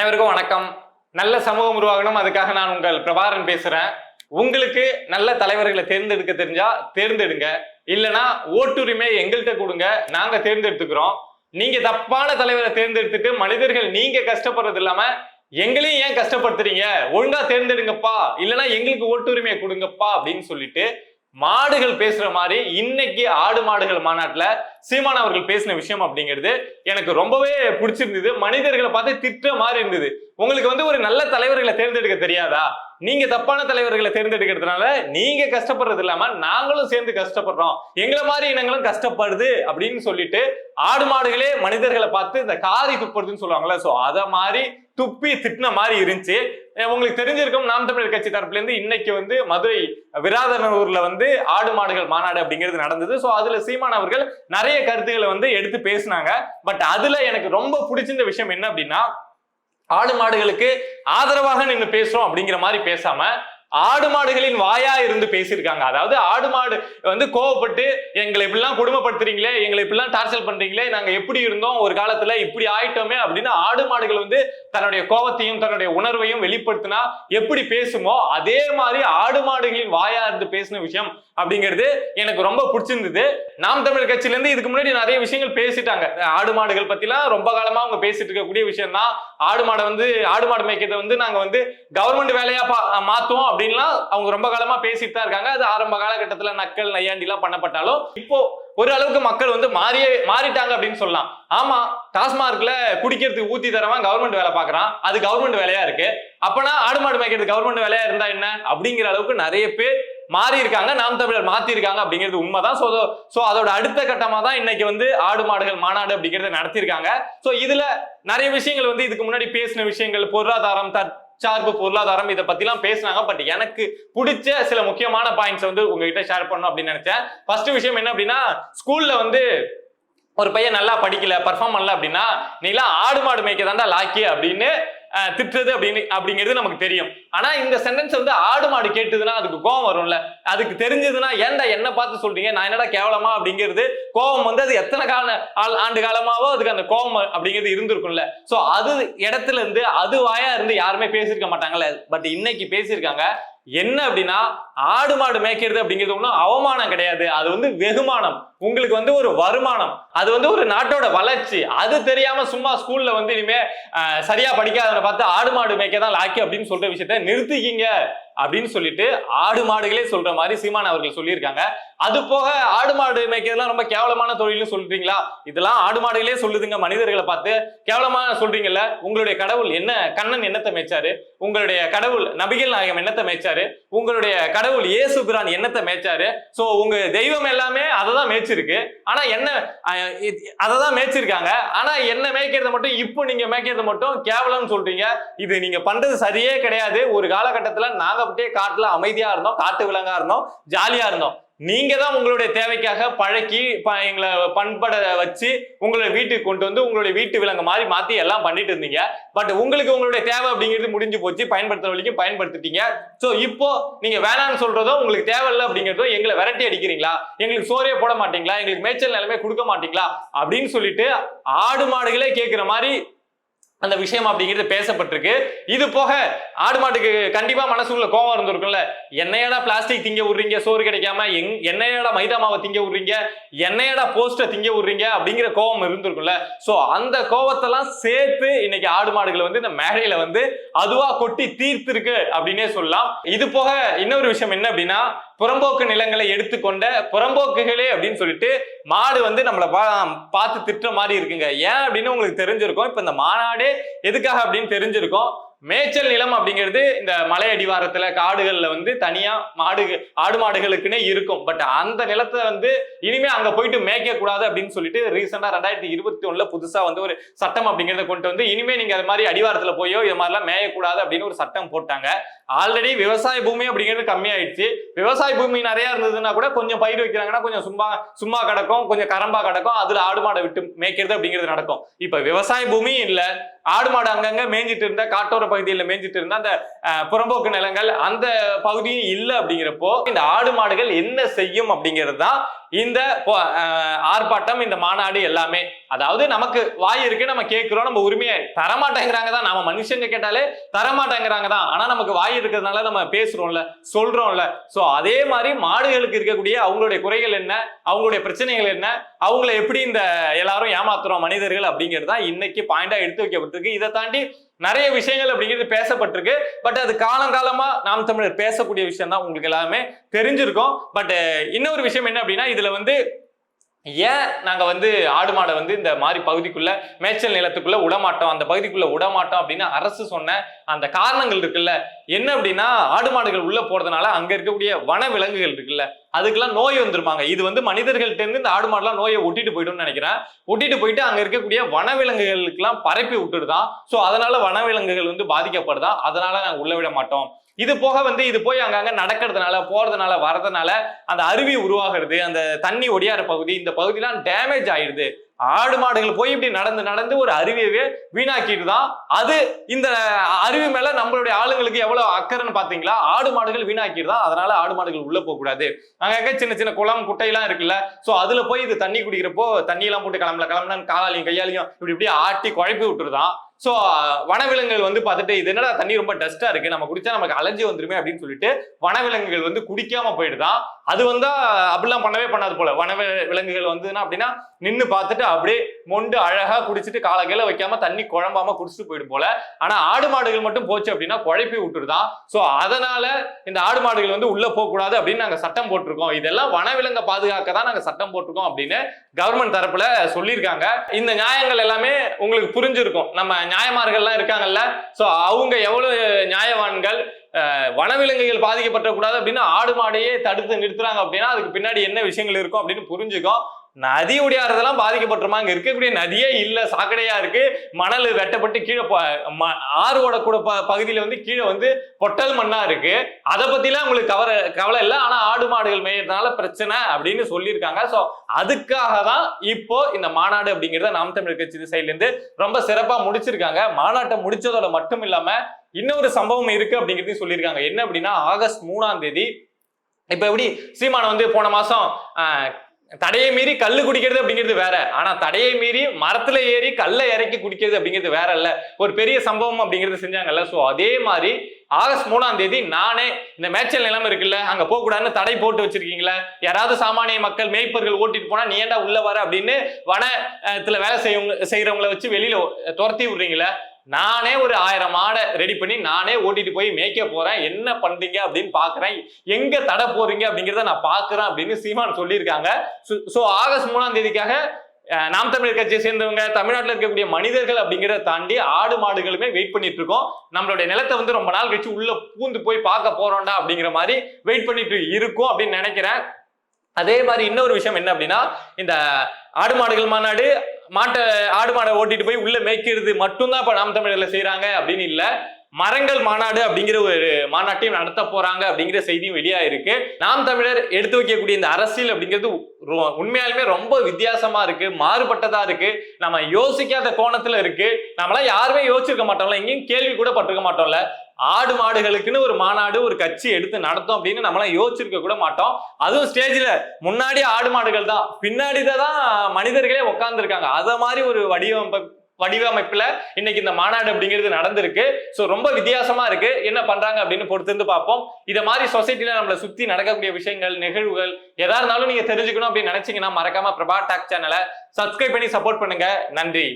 அனைவருக்கும் வணக்கம். நல்ல சமூகம் உருவாகணும். அதுக்காக நான் உங்கள் பிரபாரன் பேசுறேன். உங்களுக்கு நல்ல தலைவர்களை தேர்ந்தெடுக்க தெரிஞ்சா தேர்ந்தெடுங்க. இல்லைனா ஓட்டுரிமை எங்கள்கிட்ட கொடுங்க. நாங்க தேர்ந்தெடுத்துக்கிறோம். நீங்க தப்பான தலைவரை தேர்ந்தெடுத்துட்டு மனிதர்கள் நீங்க கஷ்டப்படுறது இல்லாம எங்களையும் ஏன் கஷ்டப்படுத்துறீங்க? ஒழுங்கா தேர்ந்தெடுங்கப்பா. இல்லைனா எங்களுக்கு ஓட்டுரிமையை கொடுங்கப்பா அப்படின்னு சொல்லிட்டு மாடுகள் பேசுற மாதிரி இன்னைக்கு ஆடு மாடுகள் மாநாட்டுல சீமான் அவர்கள் பேசின விஷயம் அப்படிங்கிறது எனக்கு ரொம்பவே பிடிச்சிருந்தது. மனிதர்களை பார்த்து திட்ட மாதிரி இருந்தது. உங்களுக்கு வந்து ஒரு நல்ல தலைவர்களை தேர்ந்தெடுக்க தெரியாதா? நீங்க தப்பான தலைவர்களை தேர்ந்தெடுக்கிறதுனால நீங்க கஷ்டப்படுறது இல்லாம நாங்களும் சேர்ந்து கஷ்டப்படுறோம். எங்களை மாதிரி இனங்களும் கஷ்டப்படுது அப்படின்னு சொல்லிட்டு ஆடு மாடுகளே மனிதர்களை பார்த்து இந்த காரி துப்புறதுன்னு சொல்லுவாங்கல்ல சோ அத மாதிரி துப்பி திட்டின மாதிரி இருந்துச்சு. உங்களுக்கு தெரிஞ்சிருக்கும் நாம் தமிழர் கட்சி தரப்புல இருந்து இன்னைக்கு வந்து மதுரை விராதனூர்ல வந்து ஆடு மாடுகள் மாநாடு அப்படிங்கிறது நடந்தது. சோ அதுல சீமான் அவர்கள் நிறைய கருத்துக்களை வந்து எடுத்து பேசினாங்க. பட் அதுல எனக்கு ரொம்ப பிடிச்சிருந்த விஷயம் என்ன அப்படின்னா ஆடு மாடுகளுக்கு ஆதரவாக நின்று பேசுறோம் அப்படிங்கிற மாதிரி பேசாம ஆடு மாடுகளின் வாயா இருந்து பேசியிருக்காங்க. அதாவது ஆடு மாடு வந்து கோவப்பட்டு எங்களை இப்படிலாம் குடும்பப்படுத்துறீங்களே எங்களை இப்படிலாம் டார்ச்சர் பண்றீங்களே நாங்க எப்படி இருந்தோம் ஒரு காலத்துல இப்படி ஆயிட்டோமே அப்படின்னு ஆடு மாடுகள் வந்து தன்னுடைய கோபத்தையும் தன்னுடைய உணர்வையும் வெளிப்படுத்தினா எப்படி பேசுமோ அதே மாதிரி ஆடு மாடுகளின் வாயா இருந்து பேசின விஷயம் அப்படிங்கிறது எனக்கு ரொம்ப பிடிச்சிருந்தது. நாம் தமிழ் கட்சியில இருந்து இதுக்கு முன்னாடி நிறைய விஷயங்கள் பேசிட்டாங்க. ஆடு மாடுகள் பத்திலாம் ரொம்ப காலமா அவங்க பேசிட்டு இருக்கக்கூடிய விஷயம் தான் ஆடு மாடை வந்து ஆடு மாடு மேய்க்கிறத வந்து நாங்க வந்து கவர்மெண்ட் வேலையா பா- மாத்துவோம் அப்படின்லாம் அவங்க ரொம்ப காலமா பேசிட்டு தான் இருக்காங்க. அது ஆரம்ப காலகட்டத்துல நக்கல் நையாண்டி எல்லாம் பண்ணப்பட்டாலும் இப்போ ஒரு அளவுக்கு மக்கள் வந்து மாறியே மாறிட்டாங்க அப்படின்னு சொல்லலாம். ஆமா டாஸ்மார்க்ல குடிக்கிறதுக்கு ஊத்தி தரவன் கவர்மெண்ட் வேலை பாக்குறான். அது கவர்மெண்ட் வேலையா இருக்கு. அப்பனா ஆடு மாடு மேய்க்கிறது கவர்மெண்ட் வேலையா இருந்தா என்ன? அப்படிங்கிற அளவுக்கு நிறைய பேர் மாறி இருக்காங்க நாம் தமிழர் மாத்தி இருக்காங்க அப்படிங்கிறது உண்மைதான். சோ சோ அதோட அடுத்த கட்டமா தான் இன்னைக்கு வந்து ஆடு மாடுகள் மாநாடு அப்படிங்கறத நடத்தியிருக்காங்க. சோ இதுல நிறைய விஷயங்கள் வந்து இதுக்கு முன்னாடி பேசின விஷயங்கள் பொருளாதாரம் சார்பு பொருளாதாரம் இதை பத்திலாம் பேசினாங்க. பட் எனக்கு பிடிச்ச சில முக்கியமான பாயிண்ட்ஸ் வந்து உங்ககிட்ட ஷேர் பண்ணணும் அப்படின்னு நினைச்சேன். ஃபர்ஸ்ட் விஷயம் என்ன அப்படின்னா ஸ்கூல்ல வந்து ஒரு பையன் நல்லா படிக்கல பர்ஃபார்ம் பண்ணல அப்படின்னா நீலாம் ஆடு மாடு மேய்க்க தாண்டா லாக்கி அப்படின்னு திட்டுறது அப்படின்னு அப்படிங்கிறது நமக்கு தெரியும். ஆனா இந்த சென்டென்ஸ் வந்து ஆடு மாடு கேட்டுதுன்னா அதுக்கு கோவம் வரும்ல. அதுக்கு தெரிஞ்சதுன்னா ஏன்டா என்ன பார்த்து சொல்றீங்க? நான் என்னடா கேவலமா? அப்படிங்கிறது கோவம் வந்து அது எத்தனை கால ஆள்- ஆண்டு காலமாவோ அதுக்கு அந்த கோவம் அப்படிங்கிறது இருந்திருக்கும்ல. சோ அது இடத்துல இருந்து அது வாயா இருந்து யாருமே பேசியிருக்க மாட்டாங்கல்ல. பட் இன்னைக்கு பேசியிருக்காங்க. என்ன அப்படின்னா ஆடு மாடு மேய்க்கிறது அப்படிங்கிறது ஒன்றும் அவமானம் கிடையாது. அது வந்து வெகுமானம். உங்களுக்கு வந்து ஒரு வருமானம். அது வந்து ஒரு நாட்டோட வளர்ச்சி. அது தெரியாம சும்மா ஸ்கூல்ல வந்து இனிமே சரியா படிக்காதவனை பார்த்து ஆடு மாடு மேய்க்க தான் லாக்கி அப்படின்னு சொல்ற விஷயத்த நிறுத்திக்கிங்க. அப்படின்னு சொல்லிட்டு ஆடு மாடுகளே சொல்ற மாதிரி சீமான் அவர்கள் சொல்லியிருக்காங்க. அது போக ஆடு மாடு மேய்க்கிறதுலாம் ரொம்ப கேவலமான தொழில்னு சொல்றீங்களா? இதெல்லாம் ஆடு மாடுகளே சொல்லுதுங்க மனிதர்களை பார்த்து. கேவலமா சொல்றீங்கல்ல? உங்களுடைய கடவுள் என்ன கண்ணன் என்னத்தை மேய்ச்சாரு? உங்களுடைய கடவுள் நபிகள் நாயகம் என்னத்தை மேய்ச்சாரு? உங்களுடைய கடவுள் இயேசு பிரான் என்னத்தை மேய்ச்சாரு? சோ உங்க தெய்வம் எல்லாமே அதை தான் மேய்ச்சிருக்கு. ஆனா என்ன அதை தான் மேய்ச்சிருக்காங்க. ஆனா என்ன மேய்க்கிறத மட்டும் இப்போ நீங்க மேய்க்கிறத மட்டும் கேவலம்னு சொல்றீங்க. இது நீங்க பண்றது சரியே கிடையாது. ஒரு காலகட்டத்துல நாங்க அப்படியே காட்டுல அமைதியா இருந்தோம் காட்டு விலங்கா இருந்தோம் ஜாலியா இருந்தோம். நீங்க தான் உங்களுடைய தேவைக்காக பழக்கி ப- எங்களை பண்பட வச்சு உங்களை வீட்டுக்கு கொண்டு வந்து உங்களுடைய வீட்டு விலங்கு மாதிரி மாத்தி எல்லாம் பண்ணிட்டு இருந்தீங்க. பட் உங்களுக்கு உங்களுடைய தேவை அப்படிங்கிறது முடிஞ்சு போச்சு பயன்படுத்துற வரைக்கும் பயன்படுத்திட்டீங்க. சோ இப்போ நீங்க வேணாம்னு சொல்றதோ உங்களுக்கு தேவையில்லை அப்படிங்கிறதோ எங்களை விரட்டி அடிக்கிறீங்களா? எங்களுக்கு சோறே போட மாட்டீங்களா? எங்களுக்கு மேய்ச்சல் நிலைமை கொடுக்க மாட்டீங்களா? அப்படின்னு சொல்லிட்டு ஆடு மாடுகளே கேட்கிற மாதிரி அந்த விஷயம் அப்படிங்கிறது பேசப்பட்டிருக்கு. இது போக ஆடு மாட்டுக்கு கண்டிப்பா மனசுக்குள்ள கோவம் இருந்திருக்கும்ல. என்னையடா பிளாஸ்டிக் திங்க விடுறீங்க சோறு கிடைக்காம எங் என்னையடா மைதா மாவை திங்க விடுறீங்க என்னையடா போஸ்ட திங்க விடுறீங்க அப்படிங்கிற கோவம் இருந்திருக்கும்ல. சோ அந்த கோவத்தெல்லாம் சேர்த்து இன்னைக்கு ஆடு மாடுகளை வந்து இந்த மேடையில வந்து அதுவா கொட்டி தீர்த்திருக்கு அப்படின்னே சொல்லலாம். இது போக இன்னொரு விஷயம் என்ன அப்படின்னா புறம்போக்கு நிலங்களை எடுத்துக்கொண்ட புறம்போக்குகளே அப்படின்னு சொல்லிட்டு மாடு வந்து நம்மளை பா- பார்த்து திட்டுற மாதிரி இருக்குங்க. ஏன் அப்படின்னு உங்களுக்கு தெரிஞ்சிருக்கும். இப்போ இந்த மாநாடே எதுக்காக அப்படின்னு தெரிஞ்சிருக்கும். மேய்ச்சல் நிலம் அப்படிங்கிறது இந்த மலை அடிவாரத்துல காடுகள்ல வந்து தனியா மாடு ஆடு மாடுகளுக்குன்னே இருக்கும். பட் அந்த நிலத்தை வந்து இனிமே அங்க போயிட்டு மேய்க்க கூடாது அப்படின்னு சொல்லிட்டு ரீசெண்டா ரெண்டாயிரத்தி இருபத்தி ஒண்ணுல புதுசா வந்து ஒரு சட்டம் அப்படிங்கறத கொண்டு வந்து இனிமே நீங்க அது மாதிரி அடிவாரத்துல போயோ இது மாதிரிலாம் மேயக்கூடாது அப்படின்னு ஒரு சட்டம் போட்டாங்க. ஆல்ரெடி விவசாய பூமி அப்படிங்கிறது கம்மியாயிடுச்சு. விவசாய பூமி நிறைய இருந்ததுன்னா கூட கொஞ்சம் பயிர் வைக்கிறாங்கன்னா கொஞ்சம் சும்மா சும்மா கிடக்கும் கொஞ்சம் கரம்பா கிடக்கும் அதுல ஆடு மாடை விட்டு மேய்க்கிறது அப்படிங்கிறது நடக்கும். இப்ப விவசாய பூமி இல்ல ஆடு மாடு அங்கங்க மேய்ஞ்சிட்டு இருந்த காட்டோர பகுதியில் மேய்ஞ்சிட்டு இருந்த அந்த புறம்போக்கு நிலங்கள் அந்த பகுதியும் இல்லை அப்படிங்கிறப்போ இந்த ஆடு மாடுகள் என்ன செய்யும் அப்படிங்கிறது தான் இந்த ஆர்ப்பாட்டம் இந்த மாநாடு எல்லாமே. அதாவது நமக்கு வாய் இருக்கு நம்ம கேட்கிறோம் நம்ம உரிமையை தரமாட்டேங்கிறாங்க தான். நம்ம மனுஷங்க கேட்டாலே தரமாட்டேங்கிறாங்க தான். ஆனா நமக்கு வாய் இருக்கிறதுனால நம்ம பேசுறோம்ல சொல்றோம்ல. சோ அதே மாதிரி மாடுகளுக்கு இருக்கக்கூடிய அவங்களுடைய குறைகள் என்ன? அவங்களுடைய பிரச்சனைகள் என்ன? அவங்கள எப்படி இந்த எல்லாரும் ஏமாத்துறோம் மனிதர்கள் அப்படிங்கிறது தான் இன்னைக்கு பாயிண்டா எடுத்து வைக்கப்பட்டிருக்கு. இதை தாண்டி நிறைய விஷயங்கள் அப்படிங்கிறது பேசப்பட்டிருக்கு. பட் அது காலங்காலமா நாம் தமிழர் பேசக்கூடிய விஷயம் தான் உங்களுக்கு எல்லாமே தெரிஞ்சிருக்கும். பட் இன்னொரு விஷயம் என்ன அப்படின்னா இதுல வந்து ஏன் நாங்க வந்து ஆடு மாடை வந்து இந்த மாதிரி பகுதிக்குள்ள மேய்ச்சல் நிலத்துக்குள்ள விடமாட்டோம் அந்த பகுதிக்குள்ள விடமாட்டோம் அப்படின்னு அரசு சொன்ன அந்த காரணங்கள் இருக்குல்ல. என்ன அப்படின்னா ஆடு மாடுகள் உள்ள போறதுனால அங்க இருக்கக்கூடிய வன விலங்குகள் இருக்குல்ல. அதுக்கெல்லாம் நோய் வந்துருப்பாங்க இது வந்து மனிதர்கள்ட்ட இருந்து இந்த ஆடு மாடுலாம் நோயை ஒட்டிட்டு போயிடும்னு நினைக்கிறேன். ஒட்டிட்டு போயிட்டு அங்க இருக்கக்கூடிய வனவிலங்குகளுக்கெல்லாம் பரப்பி விட்டுடுதான் சோ அதனால வனவிலங்குகள் வந்து பாதிக்கப்படுதா? அதனால நாங்க உள்ள விட மாட்டோம். இது போக வந்து இது போய் அங்கங்க நடக்கிறதுனால போறதுனால வரதுனால அந்த அருவி உருவாகிறது அந்த தண்ணி ஒடியாற பகுதி இந்த பகுதிலாம் டேமேஜ் ஆயிடுது. ஆடு மாடுகள் போய் இப்படி நடந்து நடந்து ஒரு அருவியவே வீணாக்கிட்டு தான் அது இந்த அருவி மேல நம்மளுடைய ஆளுங்களுக்கு எவ்வளவு அக்கறைன்னு பாத்தீங்களா? ஆடு மாடுகள் வீணாக்கிட்டு தான் அதனால ஆடு மாடுகள் உள்ள போக கூடாது. அங்கங்க சின்ன சின்ன குளம் குட்டையெல்லாம் இருக்குல்ல. சோ அதுல போய் இது தண்ணி குடிக்கிறப்போ தண்ணி எல்லாம் போட்டு கிளம்பல கிளம்புனு காலாலையும் கையாலையும் இப்படி இப்படி ஆட்டி குழப்பி விட்டுருதான். சோ வனவிலங்குகள் வந்து பார்த்துட்டு இது என்னடா தண்ணி ரொம்ப டஸ்டா இருக்கு? நம்ம குடிச்சா நமக்கு அலர்ஜி வந்துருமே அப்படின்னு சொல்லிட்டு வனவிலங்குகள் வந்து குடிக்காம போயிடுதான். அது வந்தா அப்படிலாம் பண்ணவே பண்ணாது போல. வன விலங்குகள் வந்துன்னா அப்படின்னா நின்னு பார்த்துட்டு அப்படியே மொண்டு அழகா குடிச்சிட்டு காலகையில வைக்காம தண்ணி குழம்பாம குடிச்சிட்டு போயிடும் போல. ஆனா ஆடு மாடுகள் மட்டும் போச்சு அப்படின்னா குழப்பி விட்டுருதான். சோ அதனால இந்த ஆடு மாடுகள் வந்து உள்ள போக கூடாது அப்படின்னு நாங்க சட்டம் போட்டிருக்கோம். இதெல்லாம் வனவிலங்கை பாதுகாக்க தான் நாங்க சட்டம் போட்டிருக்கோம் அப்படின்னு கவர்மெண்ட் தரப்புல சொல்லியிருக்காங்க. இந்த நியாயங்கள் எல்லாமே உங்களுக்கு புரிஞ்சிருக்கும். நம்ம நியாயமார்கள்லாம் இருக்காங்கல்ல. சோ அவங்க எவ்வளவு நியாயவான்கள் வனவிலங்குகள் பாதிக்கப்படக்கூடாது அப்படின்னு ஆடு மாடையே தடுத்து நிறுத்துறாங்க அப்படின்னா அதுக்கு பின்னாடி என்ன விஷயங்கள் இருக்கும் அப்படின்னு புரிஞ்சுக்கும் நதி ஒடியாறதெல்லாம் பாதிக்கப்பட்டுருமா? அங்க இருக்கக்கூடிய நதியே இல்ல சாக்கடையா இருக்கு. மணல் வெட்டப்பட்டு கீழே ப- ம- ஆறு ஓடக்கூட ப- பகுதியில வந்து கீழே வந்து பொட்டல் மண்ணா இருக்கு. அதை பத்திலாம் உங்களுக்கு கவலை கவலை இல்லை. ஆனா ஆடு மாடுகள் மேயறதுனால பிரச்சனை அப்படின்னு சொல்லியிருக்காங்க. சோ அதுக்காக தான் இப்போ இந்த மாநாடு அப்படிங்கிறத நாம் தமிழ் கட்சி சைட்ல இருந்து ரொம்ப சிறப்பா முடிச்சிருக்காங்க. மாநாட்டை முடிச்சதோட மட்டும் இல்லாம இன்னொரு சம்பவம் இருக்கு அப்படிங்கிறதையும் சொல்லியிருக்காங்க. என்ன அப்படின்னா ஆகஸ்ட் மூணாம் தேதி இப்ப எப்படி சீமான் வந்து போன மாசம் தடையை மீறி கல்லு குடிக்கிறது அப்படிங்கிறது வேற. ஆனா தடையை மீறி மரத்துல ஏறி கல்லை இறக்கி குடிக்கிறது அப்படிங்கிறது வேற இல்ல. ஒரு பெரிய சம்பவம் அப்படிங்கிறது செஞ்சாங்கல்ல. சோ அதே மாதிரி ஆகஸ்ட் மூணாம் தேதி நானே இந்த மேய்ச்சல் நிலம் இருக்குல்ல அங்க போக கூடாதுன்னு தடை போட்டு வச்சிருக்கீங்களா யாராவது சாமானிய மக்கள் மேய்ப்பர்கள் ஓட்டிட்டு போனா நீ ஏன்டா உள்ள வர அப்படின்னு வனத்துல வேலை செய்யவங்க செய்யறவங்களை வச்சு வெளியில துரத்தி விடுறீங்களா நானே ஒரு ஆயிரம் மாடை ரெடி பண்ணி நானே ஓட்டிட்டு போய் மேய்க்க போறேன். என்ன பண்றீங்க அப்படின்னு பாக்குறேன். எங்க தடை போறீங்க அப்படிங்கிறத நான் பாக்குறேன் அப்படின்னு சீமான் சொல்லியிருக்காங்க. சோ ஆகஸ்ட் மூணாம் தேதிக்காக நாம் தமிழர் கட்சியை சேர்ந்தவங்க தமிழ்நாட்டில் இருக்கக்கூடிய மனிதர்கள் அப்படிங்கிறத தாண்டி ஆடு மாடுகளுமே வெயிட் பண்ணிட்டு இருக்கோம் நம்மளுடைய நிலத்தை வந்து ரொம்ப நாள் கழிச்சு உள்ள பூந்து போய் பார்க்க போறோம்டா அப்படிங்கிற மாதிரி வெயிட் பண்ணிட்டு இருக்கும் அப்படின்னு நினைக்கிறேன். அதே மாதிரி இன்னொரு விஷயம் என்ன அப்படின்னா இந்த ஆடு மாடுகள் மாநாடு மாட்டை ஆடு மாடை ஓட்டிட்டு போய் உள்ள மேய்க்கிறது மட்டும்தான் இப்ப நாம் தமிழர்ல செய்யறாங்க அப்படின்னு இல்ல. மரங்கள் மாநாடு அப்படிங்கிற ஒரு மாநாட்டையும் நடத்த போறாங்க அப்படிங்கிற செய்தியும் வெளியா இருக்கு நாம் தமிழர் எடுத்து வைக்கக்கூடிய இந்த அரசியல் அப்படிங்கிறது உண்மையாலுமே ரொம்ப வித்தியாசமா இருக்கு மாறுபட்டதா இருக்கு. நம்ம யோசிக்காத கோணத்துல இருக்கு. நம்மளாம் யாருமே யோசிச்சிருக்க மாட்டோம்ல எங்கேயும் கேள்வி கூட பட்டிருக்க மாட்டோம்ல. ஆடு மாடுகளுக்குன்னு ஒரு மாநாடு ஒரு கட்சி எடுத்து நடத்தும் அப்படின்னு நம்மளாம் யோசிச்சிருக்க கூட மாட்டோம். அதுவும் ஸ்டேஜில் முன்னாடி ஆடு மாடுகள் தான். பின்னாடி தான் மனிதர்களே உட்காந்துருக்காங்க அதை மாதிரி ஒரு வடிவமைப்பு வடிவமைப்புல இன்னைக்கு இந்த மாநாடு அப்படிங்கிறது நடந்திருக்கு. ஸோ ரொம்ப வித்தியாசமா இருக்கு. என்ன பண்றாங்க அப்படின்னு பொறுத்திருந்து பார்ப்போம். இதை மாதிரி சொசைட்டில நம்மளை சுத்தி நடக்கக்கூடிய விஷயங்கள் நிகழ்வுகள் எதா இருந்தாலும் நீங்க தெரிஞ்சுக்கணும் அப்படின்னு நினைச்சீங்கன்னா மறக்காம பிரபா டாக் சேனலை சப்ஸ்கிரைப் பண்ணி சப்போர்ட் பண்ணுங்க. நன்றி.